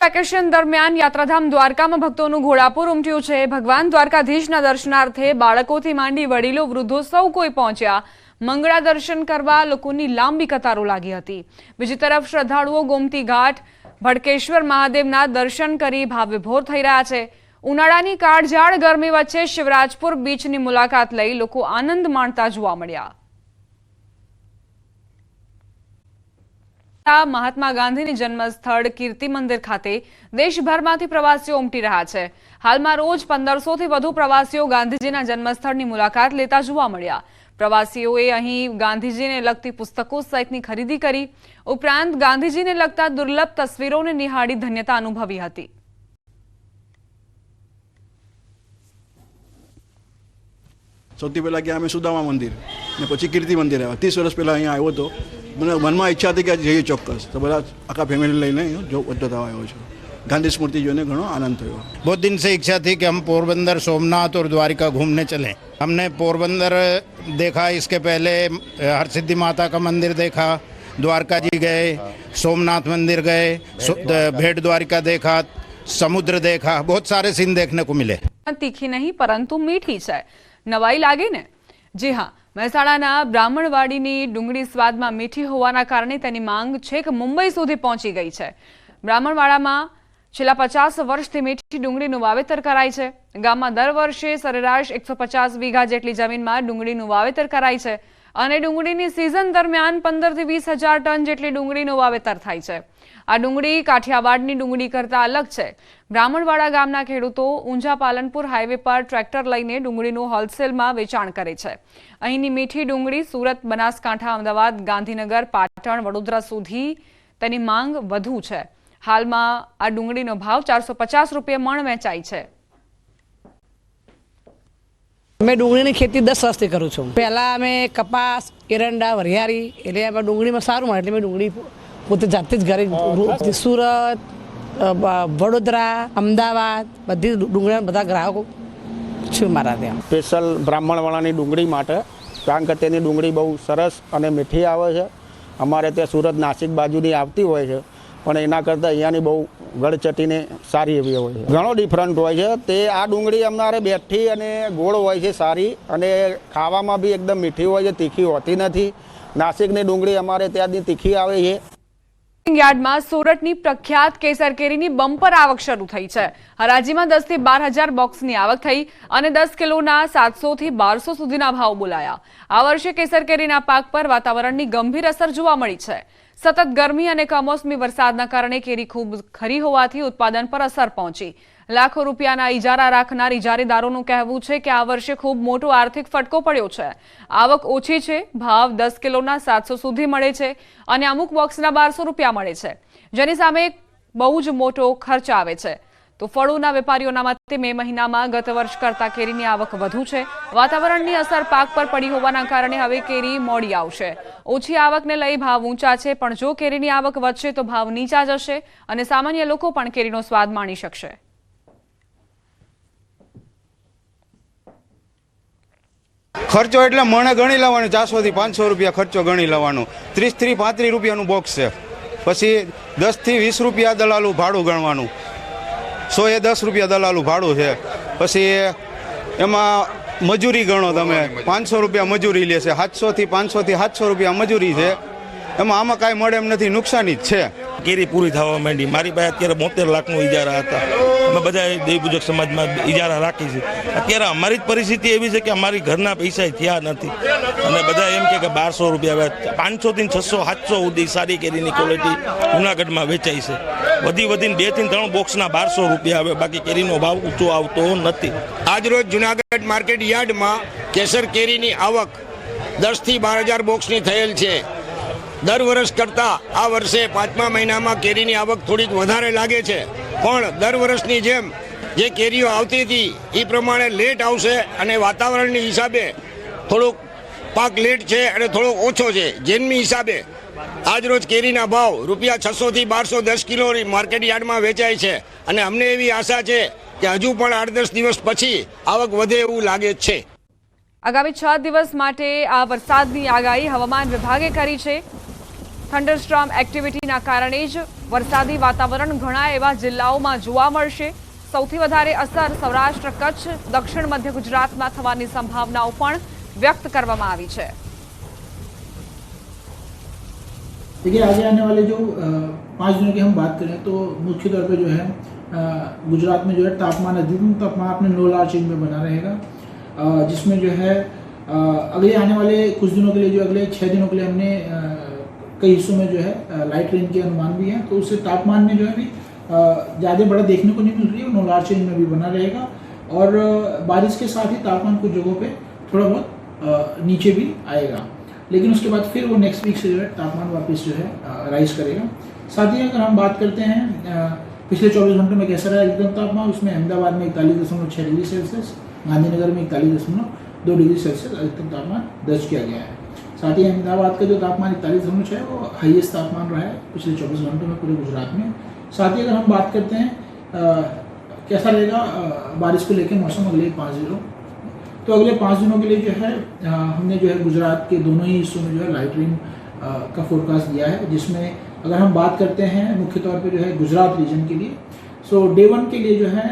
Vacation દરમિયાન યાત્રાધામ દ્વારકામાં ભક્તોનું ઘોડાપુર ઉમટ્યું છે. ભગવાન દ્વારકાધીશના દર્શનાર્થે બાળકોથી માંડી વડીલો વૃદ્ધો સૌ કોઈ પહોંચ્યા. મંગળા દર્શન કરવા લોકોની લાંબી કતારો લાગી હતી. બીજી તરફ શ્રદ્ધાળુઓ ગોમતી ઘાટ, ભડકેશ્વર મહાદેવના દર્શન કરી ભાવવિભોર થઈ રહ્યા છે. ઉનાળાની કાળઝાળ ગરમી વચ્ચે શિવરાજપુર બીચની મુલાકાત લઈ લોકો આનંદ માણતા જોવા મળ્યા. મહાત્મા ગાંધીની જન્મસ્થળ કીર્તિ મંદિર ખાતે દેશભરમાંથી પ્રવાસીઓ ઉમટી રહ્યા છે. હાલમાં રોજ પંદરસોથી વધુ પ્રવાસીઓ ગાંધીજીના જન્મસ્થળની મુલાકાત લેતા જોવા મળ્યા. પ્રવાસીઓએ અહીં ગાંધીજીને લગતી પુસ્તકો સહિતની ખરીદી કરી. ઉપરાંત ગાંધીજીને લગતા દુર્લભ તસવીરોને નિહાળી ધન્યતા અનુભવી હતી. સૌથી પહેલાં ગયા અમે સુદામા મંદિર ને પછી કીર્તિ મંદિર આવ્યા. ત્રીસ વર્ષ પહેલાં અહીંયા આવ્યો હતો. મને મનમાં ઈચ્છા હતી કે જઈએ ચોક્કસ તો બધા આખા ફેમિલી લઈને અહીંયા જો વધતા આવ્યો છું ગાંધી સ્મૃતિ જોઈને ઘણો આનંદ થયો बहुत दिन से इच्छा थी कि हम पोरबंदर सोमनाथ और द्वारिका घूमने चलें हमने पोरबंदर देखा इसके पहले हरसिद्धि माता का मंदिर देखा द्वारका जी गए सोमनाथ मंदिर गए सो- भेट द्वारिका देखा समुद्र देखा बहुत सारे सीन देखने को मिले તીખી નહીં પરંતુ મીઠી છે નવાઈ લાગે ને જી હા મહેસાણાના બ્રાહ્મણવાડીની ડુંગળી સ્વાદમાં મીઠી હોવાના કારણે તેની માંગ છેક મુંબઈ સુધી પહોંચી ગઈ છે. બ્રાહ્મણવાડામાં છેલ્લા પચાસ વર્ષથી મીઠી ડુંગળીનું વાવેતર કરાય છે. ગામમાં દર વર્ષે સરેરાશ એકસો વીઘા જેટલી જમીનમાં ડુંગળીનું વાવેતર કરાય છે. અને ડુંગળીની સિઝન દરમિયાન પંદરથી વીસ હજાર ટન જેટલી ડુંગળીનું વાવેતર થાય છે. આ ડુંગળી કાઠિયાવાડની ડુંગળી કરતાં અલગ છે. બ્રાહ્મણવાડા ગામના ખેડૂતો ઊંઝા પાલનપુર હાઈવે પર ટ્રેક્ટર લઈને ડુંગળીનું હોલસેલમાં વેચાણ કરે છે. અહીંની મીઠી ડુંગળી સુરત, બનાસકાંઠા, અમદાવાદ, ગાંધીનગર, પાટણ, વડોદરા સુધી તેની માંગ વધુ છે. હાલમાં આ ડુંગળીનો ભાવ ચારસો પચાસ રૂપિયા મણ વેચાય છે. મેં ડુંગળીની ખેતી દસ વર્ષથી કરું છું. પહેલાં અમે કપાસ એરંડા વરિયાળી એટલે એમાં ડુંગળીમાં સારું મળે. એટલે મેં ડુંગળી પોતે જાતે જ ઘરે સુરત વડોદરા અમદાવાદ બધી ડુંગળીના બધા ગ્રાહકો છું મારા ત્યાં. સ્પેશિયલ બ્રાહ્મણવાળાની ડુંગળી માટે કારણ કે તેની ડુંગળી બહુ સરસ અને મીઠી આવે છે. અમારે ત્યાં સુરત નાસિક બાજુની આવતી હોય છે. પણ એના કરતાં અહીંયાની બહુ ગળચટીને સારી એવી હોય છે. ઘણો ડિફરન્ટ હોય છે. તે આ ડુંગળી અમારે બેઠી અને ગોળ હોય છે સારી અને ખાવામાં બી એકદમ મીઠી હોય છે, તીખી હોતી નથી. નાસિકની ડુંગળી અમારે ત્યાંની તીખી આવે છે. યાર્ડમાં સુરતની પ્રખ્યાત કેસર કેરીની બમ્પર આવક શરૂ થઈ છે. હરાજીમાં દસથી બાર હજાર બોક્સની આવક થઈ અને દસ કિલોના સાતસો થી બારસો સુધીના ભાવ બોલાયા. આ વર્ષે કેસર કેરીના પાક પર વાતાવરણની ગંભીર અસર જોવા મળી છે. સતત ગરમી અને કમોસમી વરસાદના કારણે કેરી ખૂબ ખરી હોવાથી ઉત્પાદન પર અસર પહોંચી. લાખો રૂપિયાના ઇજારા રાખનાર ઇજારેદારોનું કહેવું છે કે આ વર્ષે ખૂબ મોટો આર્થિક ફટકો પડ્યો છે. આવક ઓછી છે, ભાવ દસ કિલોના સાતસો સુધી મળે છે અને અમુક બોક્સના બારસો રૂપિયા મળે છે. જેની સામે બહુ જ મોટો ખર્ચ આવે છે. તો ફળોના વેપારીઓના મતે મે મહિનામાં ગત વર્ષ કરતા કેરીની આવક વધુ છે. વાતાવરણની અસર પાક પર પડી હોવાના કારણે હવે કેરી મોડી આવશે. ઓછી આવકને લઈ ભાવ ઊંચા છે, પણ જો કેરીની આવક વધશે તો ભાવ નીચા જશે અને સામાન્ય લોકો પણ કેરીનો સ્વાદ માણી શકશે. ખર્ચો એટલે મણે ગણી લેવાનો ચારસોથી પાંચસો રૂપિયા ખર્ચો ગણી લેવાનો ત્રીસથી પાંત્રીસ રૂપિયાનું બોક્સ છે. પછી દસથી વીસ રૂપિયા દલાલું ભાડું ગણવાનું. સો એ દસ રૂપિયા દલાલું ભાડું છે. પછી એમાં મજૂરી ગણો તમે. પાંચસો રૂપિયા મજૂરી લે છે. સાતસોથી પાંચસોથી સાતસો રૂપિયા મજૂરી છે. એમાં આમાં કાંઈ મળે એમ નથી. નુકસાની જ છે. કેરી પૂરી થવા માંડી. મારી પાસે અત્યારે બોતેર લાખનું ઇજારા હતા. અમે બધા દેવપૂજક સમાજમાં ઇજારા રાખી છે. અત્યારે અમારી જ પરિસ્થિતિ એવી છે કે અમારી ઘરના પૈસા થયા નથી. અને બધા એમ કે બારસો રૂપિયા પાંચસોથી છસો, સાતસો સુધી સારી કેરીની ક્વોલિટી જુનાગઢમાં વેચાય છે. વધી વધીને બેથી ત્રણ બોક્સના બારસો રૂપિયા આવે. બાકી કેરીનો ભાવ ઊંચો આવતો નથી. આજરોજ જુનાગઢ માર્કેટ યાર્ડમાં કેસર કેરીની આવક દસથી બાર હજાર બોક્સની થયેલ છે. દર વર્ષ કરતાં આ વર્ષે પાંચમા મહિનામાં કેરીની આવક થોડીક વધારે લાગે છે. પણ દર વર્ષની જેમ જે કેરીઓ આવતી હતી એ પ્રમાણે લેટ આવશે અને વાતાવરણની હિસાબે થોડુંક પાક લેટ છે અને થોડોક ઓછો છે. જેનની હિસાબે આજરોજ કેરીના ભાવ રૂપિયા છસોથી બારસો દસ કિલોની માર્કેટ યાર્ડમાં વેચાય છે. અને અમને એવી આશા છે કે હજુ પણ આઠ દસ દિવસ પછી આવક વધે એવું લાગે છે. આગામી છ દિવસ માટે આ વરસાદની આગાહી હવામાન વિભાગે કરી છે. થંડરસ્ટ્રોમ એક્ટિવિટીના કારણે જ વરસાદી વાતાવરણ ઘણા એવા જિલ્લાઓમાં જોવા મળશે. સૌથી વધારે અસર સૌરાષ્ટ્ર, કચ્છ, દક્ષિણ મધ્ય ગુજરાતમાં થવાની સંભાવનાઓ પણ વ્યક્ત કરવામાં આવી છે. देखिए, आगे आने वाले जो पाँच दिनों की हम बात करें तो मुख्य तौर पे जो है गुजरात में जो है तापमान, अधिकतम तापमान अपने नो लार चेंज में बना रहेगा। जिसमें जो है अगले आने वाले कुछ दिनों के लिए, जो अगले छः दिनों के लिए हमने कई हिस्सों में जो है लाइट रेन के अनुमान भी हैं। तो उससे तापमान में जो है अभी ज़्यादा बड़ा देखने को नहीं मिल रही है नो लार चेंज में भी बना रहेगा। और बारिश के साथ ही तापमान कुछ जगहों पे थोड़ा बहुत नीचे भी आएगा। लेकिन उसके बाद फिर वो नेक्स्ट वीक से जो है तापमान वापस जो है राइज करेगा। साथ ही अगर हम बात करते हैं पिछले 24 घंटों में कैसा रहा अधिकतम तापमान उसमें अहमदाबाद में इकतालीस दशमलव छः डिग्री सेल्सियस गांधीनगर में इकतालीस दशमलव दो डिग्री सेल्सियस अधिकतम तापमान दर्ज किया गया है। साथ ही अहमदाबाद का जो तापमान इकतालीस दशमलव छः वो हाइएस्ट तापमान रहा है पिछले चौबीस घंटों में पूरे गुजरात में। साथ ही अगर हम बात करते हैं अ, कैसा रहेगा बारिश को लेकर मौसम अगले पाँच दिनों तो अगले पाँच दिनों के लिए जो है अ, हमने जो है गुजरात के दोनों ही हिस्सों में जो है लाइट रेन का फोरकास्ट दिया है जिसमें अगर हम बात करते हैं मुख्य तौर पर जो है गुजरात रीजन के लिए सो डे वन के लिए जो है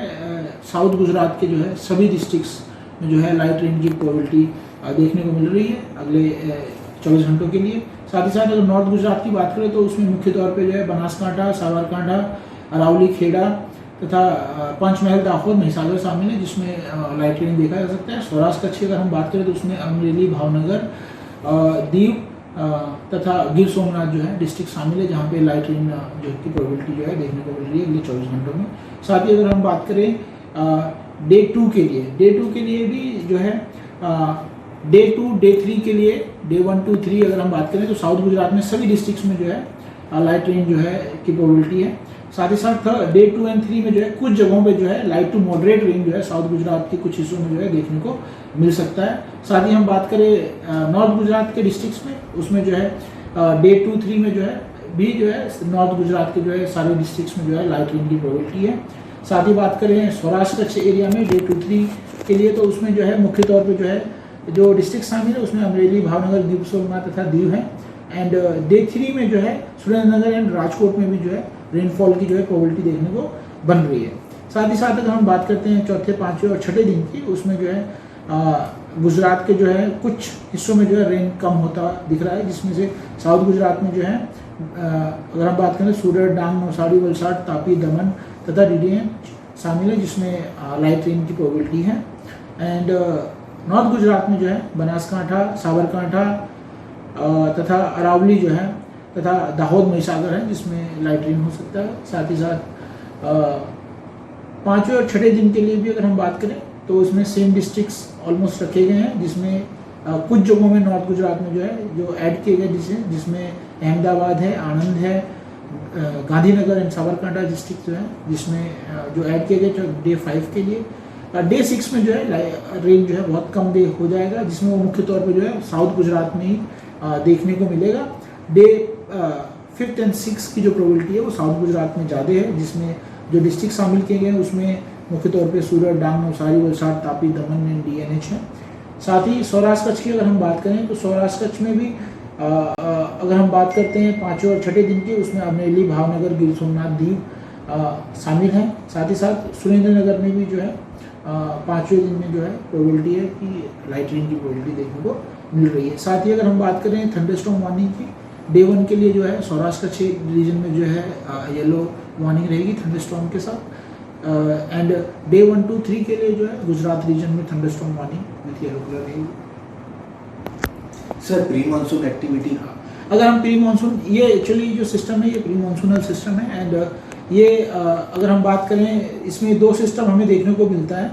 साउथ गुजरात के जो है सभी डिस्ट्रिक्ट्स में जो है लाइट रेन की प्रोबेबिलिटी देखने को मिल रही है अगले चौबीस घंटों के लिए। साथ ही साथ अगर नॉर्थ गुजरात की बात करें तो उसमें मुख्य तौर पर जो है बनासकांठा साबरकांठा अरावली खेड़ा तथा पंचमहल दाहोद महिसागर है जिसमें लाइट रेन देखा जा सकता है। सौराष्ट्र कच्छ अगर हम बात करें तो उसमें अमरेली, भावनगर दीव तथा गिर सोमनाथ जो है डिस्ट्रिक्ट शामिल है, जहाँ पे लाइट रेन जो की प्रोबेबिलिटी जो है, देखने को मिल रही है अगले चौबीस घंटों में। साथ ही अगर हम बात करें डे टू के लिए डे टू के लिए भी जो है डे टू डे थ्री के लिए डे वन टू थ्री अगर हम बात करें तो साउथ गुजरात में सभी डिस्ट्रिक्ट्स में जो है लाइट रेन जो है, की प्रोबेबिलिटी है। साथ ही साथ डे टू एंड थ्री में जो है कुछ जगहों पे जो है लाइट टू मॉडरेट रेन जो है साउथ गुजरात के कुछ हिस्सों में जो है देखने को मिल सकता है साथ ही हम बात करें नॉर्थ गुजरात के डिस्ट्रिक्ट्स में उसमें जो है डे टू थ्री में जो है भी जो है नॉर्थ गुजरात के जो है सारे डिस्ट्रिक्ट्स में जो है लाइट रेन की प्रोबेबिलिटी है साथ ही बात करें सौराष्ट्र कच्छ एरिया में डे टू थ्री के लिए तो उसमें जो है मुख्य तौर पर जो है जो डिस्ट्रिक्ट शामिल है उसमें अमरेली भावनगर दीप सोमनाथ तथा दीव है एंड डे थ्री में जो है सुरेंद्रनगर एंड राजकोट में भी जो है रेनफॉल की जो है प्रोबेबिलिटी देखने को बन रही है। साथ ही साथ अगर हम बात करते हैं चौथे, पाँचवें और छठे दिन की, उसमें जो है गुजरात के जो है, कुछ हिस्सों में जो है रेन कम होता दिख रहा है, जिसमें से साउथ गुजरात में जो है अगर हम बात करें सूरत, डांग नौसारी वलसाड़, तापी, दमन तथा डीडीएम शामिल है, जिसमें लाइट रेन की प्रोबेबिलिटी है। एंड नॉर्थ गुजरात में जो है, बनासकांठा, साबरकांठा तथा अरावली जो है तथा दाहोद महिसागर है, जिसमें लाइट रेन हो सकता है। साथ ही साथ पाँचवें और छठे दिन के लिए भी अगर हम बात करें तो उसमें सेम डिस्ट्रिक्ट्स ऑलमोस्ट रखे गए हैं, जिसमें कुछ जगहों में नॉर्थ गुजरात में जो है, जो ऐड किए गए जिसे जिसमें अहमदाबाद है, आनंद है गांधीनगर एंड साबरकांठा डिस्ट्रिक्ट जो है, जिसमें जो ऐड किए गए डे फाइव के लिए। डे सिक्स में जो है रेन जो है, बहुत कम डे हो जाएगा, जिसमें वो मुख्य तौर पे जो है साउथ गुजरात में ही देखने को मिलेगा। डे फिफ्थ एंड सिक्स की जो प्रोबेबिलिटी है वो साउथ गुजरात में ज़्यादा है जिसमें जो डिस्ट्रिक्ट शामिल किए गए हैं उसमें मुख्य तौर पे सूरत डांग नवसारी वलसाड़ तापी दमन एंड डी एन एच है। साथ ही सौराष्ट्र कच्छ की अगर हम बात करें तो सौराष्ट्र कच्छ में भी अ, अ, अगर हम बात करते हैं पाँचवें और छठे दिन की उसमें अमरेली भावनगर गिर सोमनाथ दीव शामिल हैं। साथ ही साथ सुरेंद्र नगर में भी जो है पाँचवें दिन में जो है प्रोबेबिलिटी है कि लाइट रेन की प्रोबेबिलिटी देखने को मिल रही है। साथ ही अगर हम बात करें थंडरस्टॉर्म वार्निंग की डे वन के लिए जो है सौराष्ट्र कच्छ रीजन में जो है येलो वार्निंग रहेगी थंडरस्टॉर्म के साथ। And day one two three के लिए जो है गुजरात रीजन में thunderstorm warning with yellow colour रहेगी। सर प्री मानसून एक्टिविटी अगर हम प्री मानसून ये एक्चुअली जो सिस्टम है ये प्री मानसूनल सिस्टम है एंड ये अगर हम बात करें इसमें दो सिस्टम हमें देखने को मिलता है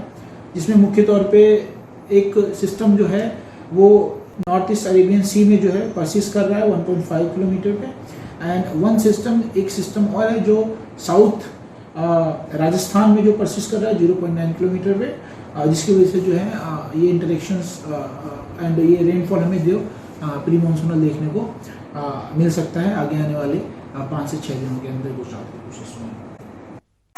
जिसमें मुख्य तौर पे एक सिस्टम जो है वो नॉर्थ ईस्ट अरेबियन सी में जो है परसिस कर रहा है 1.5 किलोमीटर पे। एंड वन सिस्टम एक सिस्टम और है जो साउथ राजस्थान में जो परसिस कर रहा है 0.9 किलोमीटर पे जिसकी वजह से जो है ये इंटरेक्शंस एंड ये रेनफॉल हमें जो प्री मानसूनल देखने को मिल सकता है आगे आने वाले पाँच से छः दिनों के अंदर गुजरात के कुछ हिस्सों में।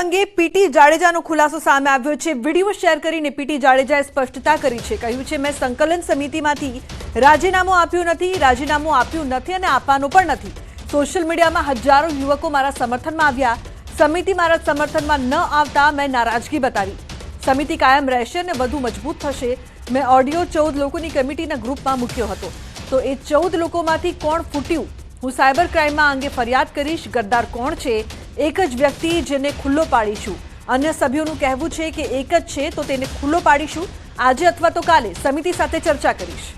અંગે પીટી જાડેજાનો ખુલાસો સામે આવ્યો છે. વીડિયો શેર કરીને પીટી જાડેજાએ સ્પષ્ટતા કરી છે. કહ્યું છે, મેં સંકલન સમિતિમાંથી રાજીનામું આપ્યું નથી, રાજીનામું આપ્યું નથી અને આપવાનું પણ નથી. સોશિયલ મીડિયામાં હજારો યુવકો મારા સમર્થનમાં આવ્યા. સમિતિ મારા સમર્થનમાં ન આવતા મેં નારાજગી બતાવી. સમિતિ કાયમ રહેશે અને વધુ મજબૂત થશે. મેં ઓડિયો ચૌદ લોકોની કમિટીના ગ્રુપમાં મૂક્યો હતો. તો એ ચૌદ લોકોમાંથી કોણ ફૂટ્યું? હું સાયબર ક્રાઇમમાં અંગે ફરિયાદ કરીશ. ગદ્દાર કોણ છે? એક જ વ્યક્તિ જેને ખુલ્લો પાડીશું. અન્ય સભ્યોનું કહેવું છે કે એક જ છે તો તેને ખુલ્લો પાડીશું. આજે અથવા તો કાલે સમિતિ સાથે ચર્ચા કરીશ.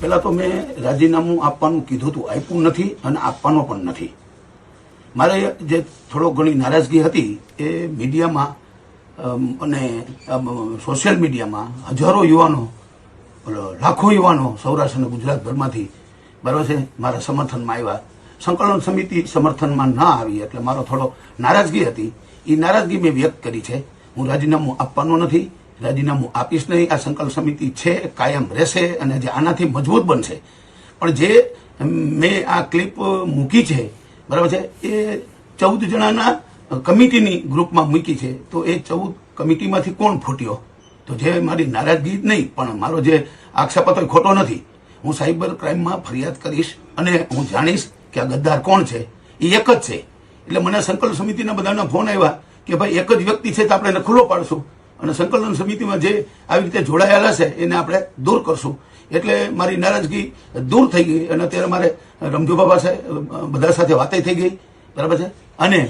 પહેલાં તો મેં રાજીનામું આપવાનું કીધું હતું. આપ્યું નથી અને આપવાનો પણ નથી. મારે જે થોડો ઘણી નારાજગી હતી એ મીડિયામાં અને સોશિયલ મીડિયામાં હજારો યુવાનો, લાખો યુવાનો સૌરાષ્ટ્ર અને ગુજરાતભરમાંથી બરાબર છે મારા સમર્થનમાં આવ્યા. સંકલન સમિતિ સમર્થનમાં ના આવી એટલે મારો થોડો નારાજગી હતી. એ નારાજગી મેં વ્યક્ત કરી છે. હું રાજીનામું આપવાનો નથી. રાજીનામું આપીશ નહીં. આ સંકલન સમિતિ છે, કાયમ રહેશે અને જે આનાથી મજબૂત બનશે. પણ જે મેં આ ક્લિપ મૂકી છે, બરાબર છે, એ ચૌદ જણાના કમિટીની ગ્રુપમાં મૂકી છે. તો એ ચૌદ કમિટીમાંથી કોણ ફૂટ્યો? તો જે મારી નારાજગી નહીં, પણ મારો જે આક્ષેપ હતો એ ખોટો નથી. હું સાયબર ક્રાઇમમાં ફરિયાદ કરીશ અને હું જાણીશ કે આ ગદ્દાર કોણ છે. એ એક જ છે. એટલે મને સંકલન સમિતિના બધાના ફોન આવ્યા કે ભાઈ એક જ વ્યક્તિ છે તો આપણે એને ખુલ્લો પાડશું. અને સંકલન સમિતિમાં જે આવી રીતે જોડાયેલા છે એને આપણે દૂર કરશું. એટલે મારી નારાજગી દૂર થઈ ગઈ અને અત્યારે મારે રમજુ બાબા સાહેબ, બધા સાથે વાતે થઈ ગઈ. બરાબર છે? અને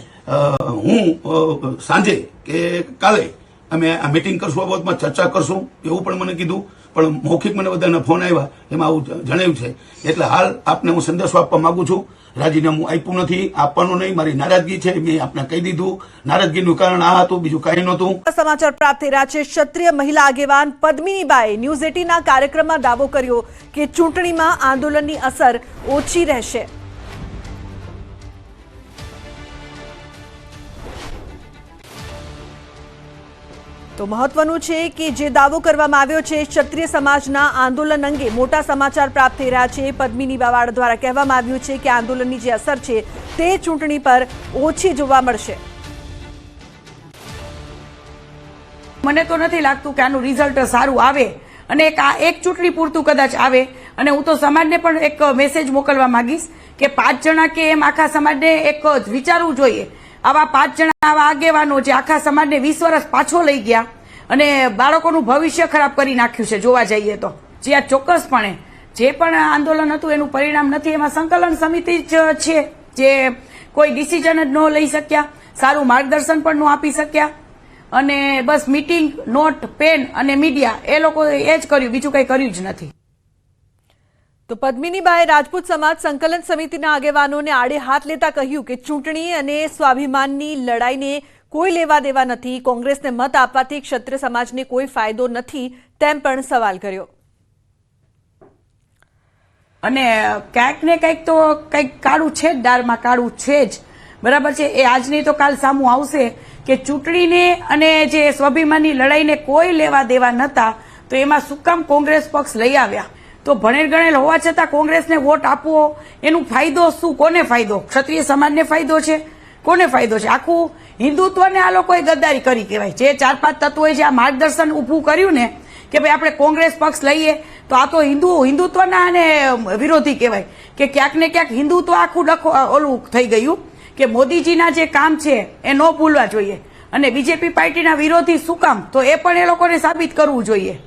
હું સાંજે કે કાલે અમે આ મિટિંગ કરશું, આ બાબતમાં ચર્ચા કરશું, એવું પણ મને કીધું. પણ મૌખિક મને બધાના ફોન આવ્યા, એમાં આવું જણાવ્યું છે. એટલે હાલ આપને હું સંદેશો આપવા માંગુ છું. રાજીનામું આપ્યું નથી, આપવાનું નહીં, મારી નારાજગી છે, મેં આપને કહી દીધું. નારાજગીનું કારણ આ હતું, બીજું કાંઈ નહોતું. સમાચાર પ્રાપ્ત થઈ છે. ક્ષત્રિય મહિલા આગેવાન પદ્મિનીબાએ ન્યૂઝ એટીના કાર્યક્રમમાં દાવો કર્યો કે ચૂંટણીમાં આંદોલનની અસર ઓછી રહેશે. તો મહત્વનું છે કે જે દાવો કરવામાં આવ્યો છે, ક્ષત્રિય સમાજના આંદોલન અંગે મોટા સમાચાર પ્રાપ્ત થઈ રહ્યા છે. પદ્મિની બાવાડ દ્વારા કહેવામાં આવ્યું છે કે આંદોલનની જે અસર છે, તે ચૂંટણી પર ઓછી જોવા મળશે. મને તો નથી લાગતું કે આનું રિઝલ્ટ સારું આવે અને એક આ એક ચૂંટણી પૂરતું કદાચ આવે. અને હું તો સમાજને પણ એક મેસેજ મોકલવા માંગીશ કે પાંચ જણા કે એમ આખા સમાજને એક વિચારવું જોઈએ. આવા પાંચ જણા આવા આગેવાનો જે આખા સમાજને વીસ વર્ષ પાછો લઈ ગયા અને બાળકોનું ભવિષ્ય ખરાબ કરી નાખ્યું છે, જોવા જઈએ તો. જે આ ચોક્કસપણે જે પણ આંદોલન હતું, એનું પરિણામ નથી. એમાં સંકલન સમિતિ જ છે જે કોઈ ડિસિઝન જ ન લઈ શક્યા, સારું માર્ગદર્શન પણ ન આપી શક્યા. અને બસ મીટિંગ નોટ પેન અને મીડિયા એ લોકો એ જ કર્યું, બીજું કંઈ કર્યું જ નથી. તો પદ્મિનીબાએ રાજપૂત સમાજ સંકલન સમિતિના આગેવાનોને આડે હાથ લેતા કહ્યું કે ચૂંટણી અને સ્વાભિમાનની લડાઈને કોઈ લેવા દેવા નથી, કોંગ્રેસને મત આપવાથી ક્ષત્રિય સમાજને કોઈ ફાયદો નથી તેમ પણ સવાલ કર્યો. અને ક્યાંક ને કંઈક તો કંઈક કાળું છે જ દાળમાં કાળું છે જ. બરાબર છે? એ આજની તો કાલ સામું આવશે કે ચૂંટણીને અને જે સ્વાભિમાનની લડાઈને કોઈ લેવા દેવા નહોતા તો એમાં શું કામ કોંગ્રેસ પક્ષ લઈ આવ્યા? તો ભણેલ ગણેલ હોવા છતાં કોંગ્રેસને વોટ આપવો, એનું ફાયદો શું? કોને ફાયદો? ક્ષત્રિય સમાજને ફાયદો છે? કોને ફાયદો છે? આખું હિન્દુત્વને આ લોકોએ ગદ્દારી કરી કહેવાય. જે ચાર પાંચ તત્વોએ જે આ માર્ગદર્શન ઊભું કર્યું ને, કે ભાઈ આપણે કોંગ્રેસ પક્ષ લઈએ, તો આ તો હિન્દુ, હિન્દુત્વના અને વિરોધી કહેવાય. કે ક્યાંક ને ક્યાંક હિન્દુત્વ આખું ડખો ઓલું થઈ ગયું કે મોદીજીના જે કામ છે, એ ન ભૂલવા જોઈએ. અને બીજેપી પાર્ટીના વિરોધી શું કામ? તો એ પણ એ લોકોને સાબિત કરવું જોઈએ.